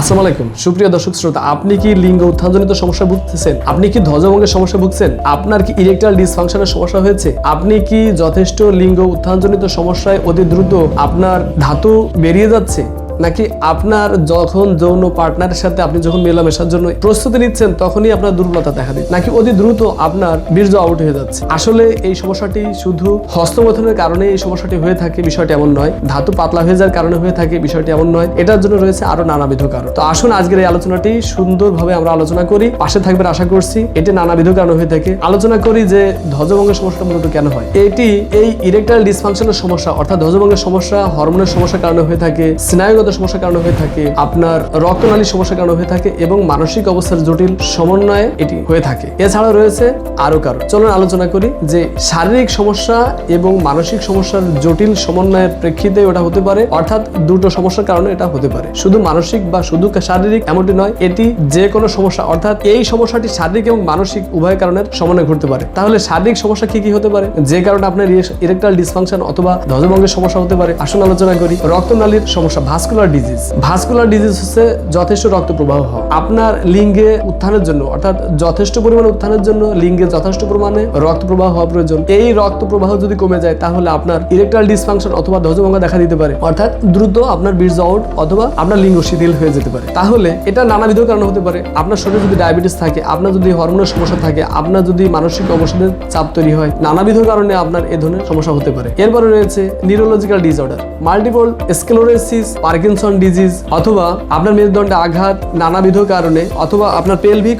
আসসালামু আলাইকুম। সুপ্রিয় দর্শক শ্রোতা, আপনি কি লিঙ্গ উত্থানজনিত সমস্যা ভুগতেছেন? আপনি কি ধ্বজভঙ্গের সমস্যা ভুগছেন? আপনার কি ইরেকটাইল ডিসফাংশনের সমস্যা হয়েছে? আপনি কি যথেষ্ট লিঙ্গ উত্থানজনিত সমস্যায় অতি দ্রুত আপনার ধাতু বেরিয়ে যাচ্ছে? নাকি আপনার যখন যৌন পার্টনারের সাথে আপনি যখন মেলামেশার জন্য প্রস্তুতি নিচ্ছেন, তখনই আপনার দুর্বলতা দেখা দিচ্ছে? নাকি অতি দ্রুত আপনার বীর্য আউট হয়ে যাচ্ছে? আসলে এই সমস্যাটি শুধু হস্তমথনের কারণে এই সমস্যাটি হয়ে থাকে, বিষয়টি এমন নয়। ধাতু পাতলা হয়ে যাওয়ার কারণে হয়ে থাকে, বিষয়টি এমন নয়। এটার জন্য রয়েছে আরও নানাবিধ কারণ। তো আসুন আজকের এই আলোচনাটি সুন্দরভাবে আমরা আলোচনা করি। পাশে থাকবেন আশা করছি, এটি নানাবিধ কারণে হয়ে থাকে। আলোচনা করি যে ধ্বজভঙ্গের সমস্যাটা মূলত কেন হয়? এটি এই ইরেকটাইল ডিসফাংশনের সমস্যা, অর্থাৎ ধ্বজভঙ্গের সমস্যা হরমোনের সমস্যার কারণে হয়ে থাকে, স্নায়ুগত সমস্যার কারণে হয়ে থাকে, আপনার রক্তনালী সমস্যার কারণে হয়ে থাকে এবং মানসিক অবস্থার জটিল সমন্বয়ে এটি হয়ে থাকে। এছাড়া রয়েছে আরও কারণ চলুন আলোচনা করি যে শারীরিক সমস্যা এবং মানসিক সমস্যার জটিল সমন্বয়ের প্রেক্ষিতে ওটা হতে পারে, অর্থাৎ দুটো সমস্যার কারণে এটা হতে পারে। শুধু মানসিক বা শুধু শারীরিক এমনটি নয়, এটি যে কোনো সমস্যা, অর্থাৎ এই সমস্যাটি শারীরিক এবং মানসিক উভয় কারণের সমন্বয় ঘটতে পারে। তাহলে শারীরিক সমস্যা কি কি হতে পারে? যে কারণে আপনার ইরেকটাল ডিসফাংশন অথবা ধ্বজভঙ্গের সমস্যা হতে পারে। আসুন আলোচনা করি। রক্তনালীর সমস্যা ভাস্কুলার ডিজিজ ভাস্কুলার ডিজিজ হচ্ছে যথেষ্ট রক্ত প্রবাহ হওয়া। আপনার লিঙ্গে উত্থানের জন্য, অর্থাৎ যথেষ্ট পরিমাণে উত্থানের জন্য লিঙ্গে যথেষ্ট পরিমাণে রক্ত প্রবাহ হওয়া প্রয়োজন। এই রক্ত প্রবাহ যদি কমে যায়, তাহলে আপনার ইরেকটাল ডিসফাংশন অথবা ধ্বজভঙ্গ দেখা দিতে পারে। অর্থাৎ দ্রুত আপনার বীর্য আউট অথবা আপনার লিঙ্গ শিথিল হয়ে যেতে পারে। তাহলে এটা নানাবিধ কারণ হতে পারে। আপনার শরীরে যদি ডায়াবেটিস থাকে, আপনার যদি হরমোনের সমস্যা থাকে, আপনার যদি মানসিক অবসাদের চাপ তৈরি হয়, নানাবিধ কারণে আপনার এ ধরনের সমস্যা হতে পারে। এরপরে রয়েছে neurological disorder multiple sclerosis sclerosis Parkinson disease অথবা আপনার মেরুদণ্ডে আঘাত নানাবিধ কারণে অথবা আপনার পেলভিক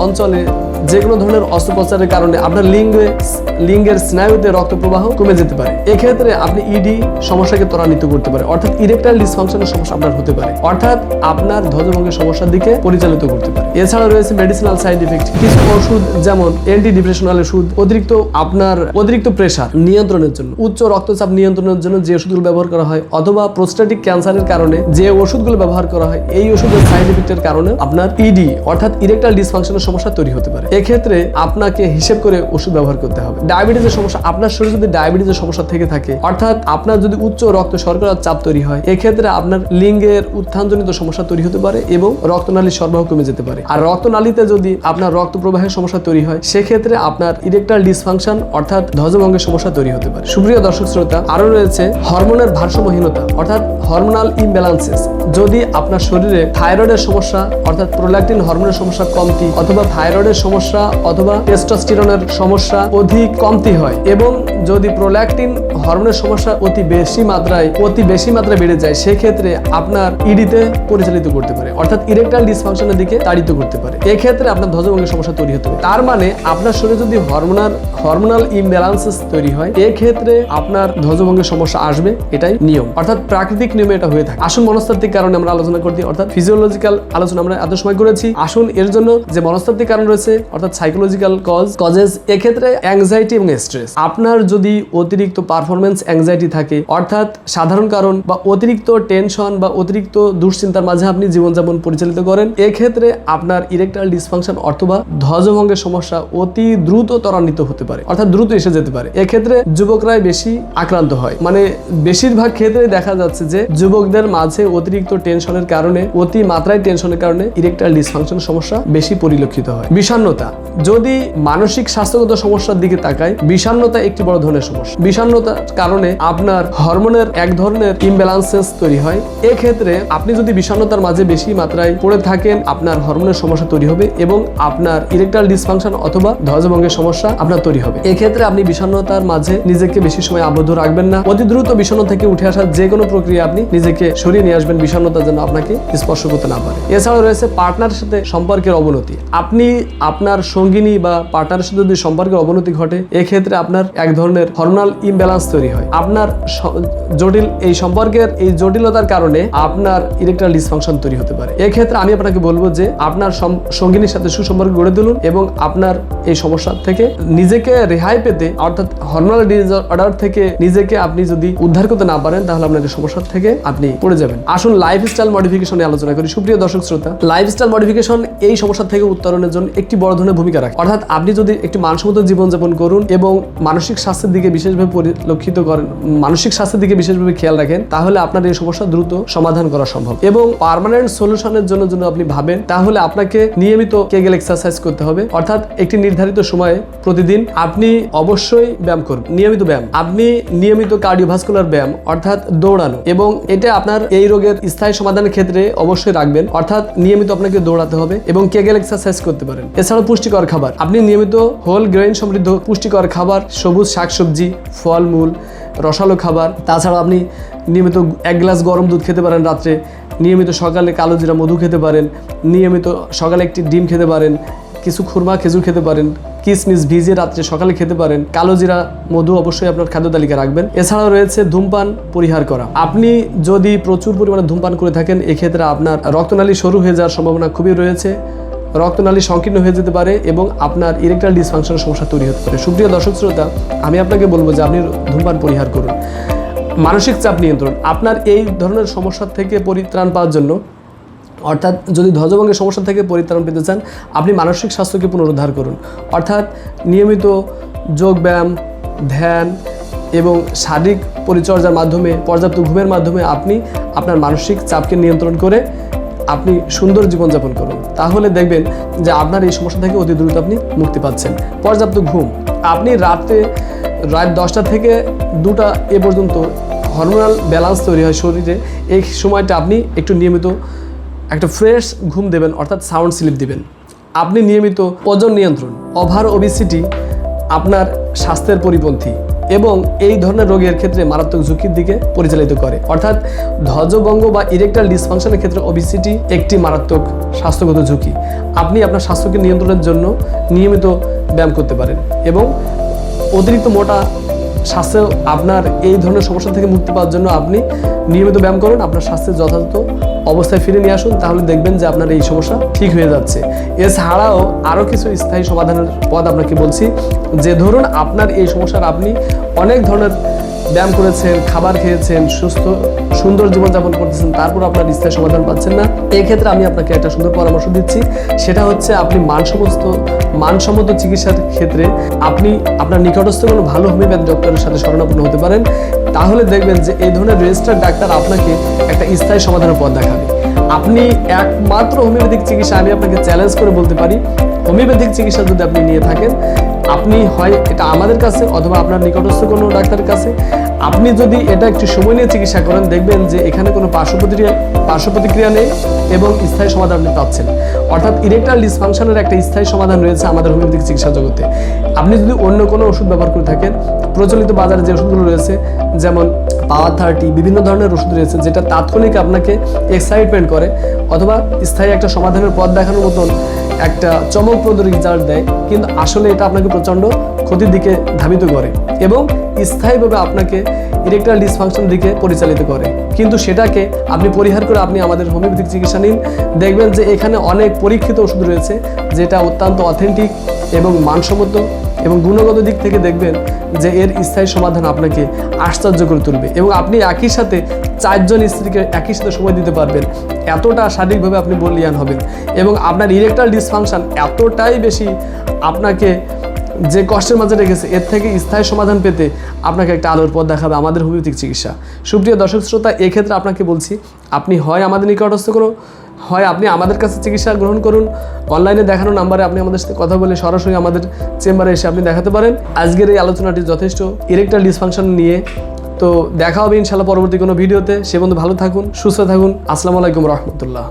অঞ্চলে যে কোনো ধরনের অস্ত্রোপচারের কারণে আপনার লিঙ্গে, লিঙ্গের স্নায়ুতে রক্ত প্রবাহ কমে যেতে পারে। এক্ষেত্রে আপনি ইডি সমস্যাকে ত্বরান্বিত করতে পারে অর্থাৎ ইরেকটাইল ডিসফাংশনের সমস্যা আপনার হতে পারে, অর্থাৎ আপনার ধ্বজভঙ্গের সমস্যার দিকে পরিচালিত করতে পারে। এছাড়া রয়েছে মেডিসিনাল সাইড ইফেক্ট কিছু ওষুধ যেমন অ্যান্টি ডিপ্রেশনাল ওষুধ, অতিরিক্ত আপনার অতিরিক্ত প্রেশার নিয়ন্ত্রণের জন্য, উচ্চ রক্তচাপ নিয়ন্ত্রণের জন্য যে ওষুধগুলো ব্যবহার করা হয়, অথবা প্রোস্টেটিক ক্যান্সারের কারণে যে ওষুধগুলো ব্যবহার করা হয়, এই ওষুধের সাইড ইফেক্টের কারণে আপনার ইডি অর্থাৎ ইরেকটাইল ডিসফাংশনের সমস্যা তৈরি হতে পারে। এক্ষেত্রে আপনাকে হিসেব করে ওষুধ ব্যবহার করতে হবে। ডায়াবেটিসের সমস্যা, আপনার শরীরে যদি ডায়াবেটিসের সমস্যা থেকে থাকে, অর্থাৎ আপনার যদি উচ্চ রক্ত শর্করার চাপ তৈরি হয়, এক্ষেত্রে আপনার লিঙ্গের উত্থানজনিত সমস্যা তৈরি হতে পারে এবং রক্তনালীর সরবরাহ কমে যেতে পারে। আর রক্তনালীতে যদি আপনার রক্ত প্রবাহের সমস্যা তৈরি হয়, সেক্ষেত্রে আপনার ইরেকটাল ডিসফাংশন, অর্থাৎ ধ্বজভঙ্গের সমস্যা তৈরি হতে পারে। সুপ্রিয় দর্শক শ্রোতা আরও রয়েছে হরমোনের ভারসাম্যহীনতা, অর্থাৎ হরমোনাল ইমব্যালান্সেস যদি আপনার শরীরে থাইরয়েডের সমস্যা, অর্থাৎ প্রোল্যাকটিন হরমোনের সমস্যা কমতি, অথবা থাইরয়েডের সমস্যা অথবা টেস্টোস্টেরনের সমস্যা অধিক কমতি হয় এবং যদি প্রোল্যাকটিন হরমোনের সমস্যা অতি বেশি মাত্রায়, অতি বেশি মাত্রায় বেড়ে যায়, সেক্ষেত্রে আপনার ইডিতে পরিচালিত করতে পারে। অর্থাৎ ইরেকটাল ডিসফাংশনের দিকে তাড়িত করতে পারে। এক্ষেত্রে আপনার ধ্বজভঙ্গের সমস্যা তৈরি হতে পারে। তার মানে আপনার শরীরে যদি হরমোনাল হরমোনাল ইমব্যালান্সেস তৈরি হয়, এক্ষেত্রে আপনার ধ্বজভঙ্গের সমস্যা আসবে। এটাই নিয়ম। অর্থাৎ প্রাকৃতিক নিয়মে এটা হয়ে থাকে। আসুন মনস্তাত্ত্বিক কারণে আমরা আলোচনা করছি অর্থাৎ ফিজিওলজিক্যাল আলোচনা আমরা এত সময় করেছি। আসুন এর জন্য যে মনস্তাত্ত্বিক কারণ রয়েছে অর্থাৎ সাইকোলজিক্যাল কজ কজেস এক্ষেত্রে অ্যাংজাইটি এবং স্ট্রেস আপনার যদি অতিরিক্ত পারফরমেন্স অ্যাংজাইটি থাকে, অর্থাৎ সাধারণ কারণ বা অতিরিক্ত টেনশন বা অতিরিক্ত দুশ্চিন্তার মাঝে আপনি জীবনযাপন পরিচালিত করেন, এক্ষেত্রে আপনার ইরেকটাল ডিসফাংশন অথবা ধ্বজভঙ্গের সমস্যা অতি দ্রুত ত্বরান্বিত হতে পারে, অর্থাৎ দ্রুত এসে যেতে পারে। এক্ষেত্রে যুবকরাই বেশি আক্রান্ত হয়। মানে বেশিরভাগ ক্ষেত্রে দেখা যাচ্ছে যে যুবকদের মাঝে অতিরিক্ত টেনশনের কারণে অতি মাত্রায় টেনশনের কারণে ইরেকটাল ডিসফাংশন সমস্যা বেশি পরিলক্ষিত হয়। বিষণ্ণতা। যদি মানসিক স্বাস্থ্যগত সমস্যার দিকে তাকায় বিষণ্ণতা একটি বড় ধরনের সমস্যা। বিষণ্ণতার কারণে আপনার হরমোনের এক ধরনের ইমব্যালান্সেস তৈরি হয়। এক্ষেত্রে আপনি যদি বিষণ্ণতার মাঝে বেশি মাত্রায় পড়ে থাকেন, আপনার হরমোনের সমস্যা তৈরি হবে এবং আপনার ইরেকটাল ডিসফাংশন অথবা ধ্বজভঙ্গের সমস্যা আপনার তৈরি হবে। এক্ষেত্রে আপনি বিষণ্ণতার মাঝে নিজেকে বেশি সময় আবদ্ধ রাখবেন না। অতি দ্রুত বিষণ্ণ থেকে উঠে আসার যে কোনো প্রক্রিয়া আপনি নিজেকে সরিয়ে নিয়ে আসবেন বিষণ্ণতা যেন আপনাকে স্পর্শ করতে না পারে। এছাড়াও রয়েছে পার্টনারের সাথে সম্পর্কের অবনতি। আপনি আপনার সঙ্গিনী বা পার্টনারের সাথে যদি সম্পর্কের অবনতি ঘটে, এক্ষেত্রে আপনার এক ধরনের হরমোনাল ইমব্যালেন্স তৈরি হয়। আপনার জটিল, এই সম্পর্কের এই জটিলতার কারণে আপনার ইরেকটাল ডিসফাংশন তৈরি হতে পারে। এক্ষেত্রে আমি আপনাকে বলব যে, আপনার সঙ্গিনীর সাথে সুসম্পর্ক গড়ে তুলুন এবং আপনার এই সমস্যা থেকে নিজেকে রেহাই পেতে, অর্থাৎ হরমোনাল ডিসঅর্ডার থেকে নিজেকে আপনি যদি উদ্ধার করতে না পারেন, তাহলে আপনার এই সমস্যা থেকে আপনি পড়ে যাবেন। আসুন লাইফস্টাইল মডিফিকেশনে আলোচনা করি। সুপ্রিয় দর্শক শ্রোতা লাইফস্টাইল মডিফিকেশন এই সমস্যা থেকে উত্তরণের জন্য একটি বড় বড় ধরনের ভূমিকা রাখে। অর্থাৎ আপনি যদি একটি মানসম্মত জীবনযাপন করুন এবং মানসিক স্বাস্থ্যের দিকে বিশেষভাবে পরিলক্ষিত করেন, মানসিক স্বাস্থ্যের দিকে বিশেষভাবে খেয়াল রাখেন, তাহলে আপনার এই সমস্যা দ্রুত সমাধান করা সম্ভব। এবং পার্মানেন্ট সলিউশনের জন্য যদি আপনি ভাবেন, তাহলে আপনাকে নিয়মিত কেগেল এক্সারসাইজ করতে হবে। অর্থাৎ একটি নির্ধারিত সময়ে প্রতিদিন আপনি অবশ্যই ব্যায়াম করবেন নিয়মিত ব্যায়াম। আপনি নিয়মিত কার্ডিওভাস্কুলার ব্যায়াম, অর্থাৎ দৌড়ানো। এবং এটা আপনার এই রোগের স্থায়ী সমাধানের ক্ষেত্রে অবশ্যই রাখবেন। অর্থাৎ নিয়মিত আপনাকে দৌড়াতে হবে এবং কেগেল এক্সারসাইজ করতে পারেন। এছাড়াও পুষ্টিকর খাবার। আপনি নিয়মিত হোল গ্রেইন সমৃদ্ধ পুষ্টিকর খাবার, সবুজ শাকসবজি, ফলমূল, রসালো খাবার তাছাড়া আপনি নিয়মিত এক গ্লাস গরম দুধ খেতে পারেন রাত্রে, নিয়মিত সকালে কালো জিরা মধু খেতে পারেন, নিয়মিত সকালে একটি ডিম খেতে পারেন, কিছু খুরমা, খেজুর খেতে পারেন, কিসমিস ভিজিয়ে রাত্রে সকালে খেতে পারেন, কালো জিরা মধু অবশ্যই আপনার খাদ্য তালিকা রাখবেন। এছাড়াও রয়েছে ধূমপান পরিহার করা। আপনি যদি প্রচুর পরিমাণে ধূমপান করে থাকেন, এক্ষেত্রে আপনার রক্তনালী সরু হয়ে যাওয়ার সম্ভাবনা খুবই রয়েছে। রক্তনালী সংকীর্ণ হয়ে যেতে পারে এবং আপনার ইরেকটাল ডিসফাংশনের সমস্যা তৈরি হতে পারে। সুপ্রিয় দর্শক শ্রোতা, আমি আপনাকে বলব যে আপনি ধূমপান পরিহার করুন। মানসিক চাপ নিয়ন্ত্রণ। আপনার এই ধরনের সমস্যা থেকে পরিত্রাণ পাওয়ার জন্য, অর্থাৎ যদি ধ্বজভঙ্গের সমস্যা থেকে পরিত্রাণ পেতে চান, আপনি মানসিক স্বাস্থ্যকে পুনরুদ্ধার করুন। অর্থাৎ নিয়মিত যোগ ব্যায়াম ধ্যান এবং শারীরিক পরিচর্যার মাধ্যমে, পর্যাপ্ত ঘুমের মাধ্যমে আপনি আপনার মানসিক চাপকে নিয়ন্ত্রণ করে আপনি সুন্দর জীবনযাপন করুন। তাহলে দেখবেন যে আপনার এই সমস্যা থেকে অতি দ্রুত আপনি মুক্তি পাচ্ছেন। পর্যাপ্ত ঘুম। আপনি রাতে, রাত দশটা থেকে দুটা এ পর্যন্ত হরমোনাল ব্যালেন্স তৈরি হয় শরীরে। এই সময়টা আপনি একটু নিয়মিত একটা ফ্রেশ ঘুম দেবেন, অর্থাৎ সাউন্ড স্লিপ দিবেন। আপনি নিয়মিত ওজন নিয়ন্ত্রণ ওভার ওবিসিটি আপনার স্বাস্থ্যের পরিপন্থী। এবং এই ধরনের রোগের ক্ষেত্রে মারাত্মক ঝুঁকির দিকে পরিচালিত করে। অর্থাৎ ধ্বজভঙ্গ বা ইরেকটাল ডিসফাংশনের ক্ষেত্রে ওবিসিটি একটি মারাত্মক স্বাস্থ্যগত ঝুঁকি। আপনি আপনার স্বাস্থ্যকে নিয়ন্ত্রণের জন্য নিয়মিত ব্যায়াম করতে পারেন এবং অতিরিক্ত মোটা স্বাস্থ্য আপনার এই ধরনের সমস্যা থেকে মুক্তি পাওয়ার জন্য আপনি নিয়মিত ব্যায়াম করুন। আপনার স্বাস্থ্যের যথাযথ অবস্থায় ফিরে নিয়ে আসুন, তাহলে দেখবেন যে আপনার এই সমস্যা ঠিক হয়ে যাচ্ছে। এছাড়াও আরও কিছু স্থায়ী সমাধানের পদ আপনাকে বলছি, যে ধরুন আপনার এই সমস্যার আপনি অনেক ধরনের ব্যায়াম করেছেন, খাবার খেয়েছেন, সুস্থ, সুন্দর জীবনযাপন করতেছেন তারপর আপনার স্থায়ী সমাধান পাচ্ছেন না। এই ক্ষেত্রে আমি আপনাকে একটা সুন্দর পরামর্শ দিচ্ছি। সেটা হচ্ছে আপনি মানসমস্ত মানসম্মত চিকিৎসার ক্ষেত্রে আপনি আপনার নিকটস্থ কোনো ভালো হোমিওপ্যাথি ডক্টরের সাথে শরণাপন্ন হতে পারেন। তাহলে দেখবেন যে এই ধরনের রেজিস্টার ডাক্তার আপনাকে একটা স্থায়ী সমাধানের পথ দেখাবে। আপনি একমাত্র হোমিওপ্যাথিক চিকিৎসা আমি আপনাকে চ্যালেঞ্জ করে বলতে পারি। হোমিওপ্যাথিক চিকিৎসা যদি আপনি নিয়ে থাকেন আপনি হয় এটা আমাদের কাছে অথবা আপনার নিকটস্থ কোনো ডাক্তারের কাছে, আপনি যদি এটা একটু সময় নিয়ে চিকিৎসা করেন, দেখবেন যে এখানে কোনো পার্শ্ব প্রতিক্রিয়া পার্শ্ব প্রতিক্রিয়া নেই এবং স্থায়ী সমাধান আপনি পাচ্ছেন। অর্থাৎ ইরেকটাল ডিসফাংশনের একটা স্থায়ী সমাধান রয়েছে আমাদের হোমিওপ্যাথিক চিকিৎসা জগতে। আপনি যদি অন্য কোনো ওষুধ ব্যবহার করে থাকেন, প্রচলিত বাজারে যে ওষুধগুলো রয়েছে, যেমন পাওয়ার থার্টি বিভিন্ন ধরনের ওষুধ রয়েছে, যেটা তাৎক্ষণিক আপনাকে এক্সাইটমেন্ট করে অথবা স্থায়ী একটা সমাধানের পথ দেখানোর মতন একটা চমকপ্রদ রেজাল্ট দেয়, কিন্তু আসলে এটা আপনাকে প্রচণ্ড ক্ষতির দিকে ধাবিত করে এবং স্থায়ীভাবে আপনাকে ইরেকটাল ডিসফাংশন দিকে পরিচালিত করে। কিন্তু সেটাকে আপনি পরিহার করে আপনি আমাদের হোমিওপ্যাথিক চিকিৎসা নিন। দেখবেন যে এখানে অনেক পরীক্ষিত ওষুধ রয়েছে, যেটা অত্যন্ত অথেন্টিক এবং মানসম্মত। এবং গুণগত দিক থেকে দেখবেন যে এর স্থায়ী সমাধান আপনাকে আশ্চর্য করে তুলবে এবং আপনি একই সাথে চারজন স্ত্রীকে একই সাথে সময় দিতে পারবেন। এতটা শারীরিকভাবে আপনি বলিয়ান হবেন এবং আপনার ইরেকটাল ডিসফাংশন এতটাই বেশি আপনাকে যে কষ্টের মাঝে রেখেছে, এর থেকে স্থায়ী সমাধান পেতে আপনাকে একটা আলোর পথ দেখাবে আমাদের হোমিওপ্যাথিক চিকিৎসা। সুপ্রিয় দর্শক শ্রোতা, এক্ষেত্রে আপনাকে বলছি, আপনি হয় আমাদের নিকটস্থ কোনো হয় আপনি আমাদের কাছে চিকিৎসা গ্রহণ করুন, অনলাইনে দেখানো নাম্বারে আপনি আমাদের সাথে কথা বলে সরাসরি আমাদের চেম্বারে এসে আপনি দেখাতে পারেন। আজকের এই আলোচনাটি যথেষ্ট ইরেকটাল ডিসফাংশন নিয়ে। তো দেখা হবে ইনশাল্লাহ পরবর্তী কোনো ভিডিওতে। সে বন্ধু ভালো থাকুন, সুস্থ থাকুন। আসসালামু আলাইকুম রহমতুল্লাহ।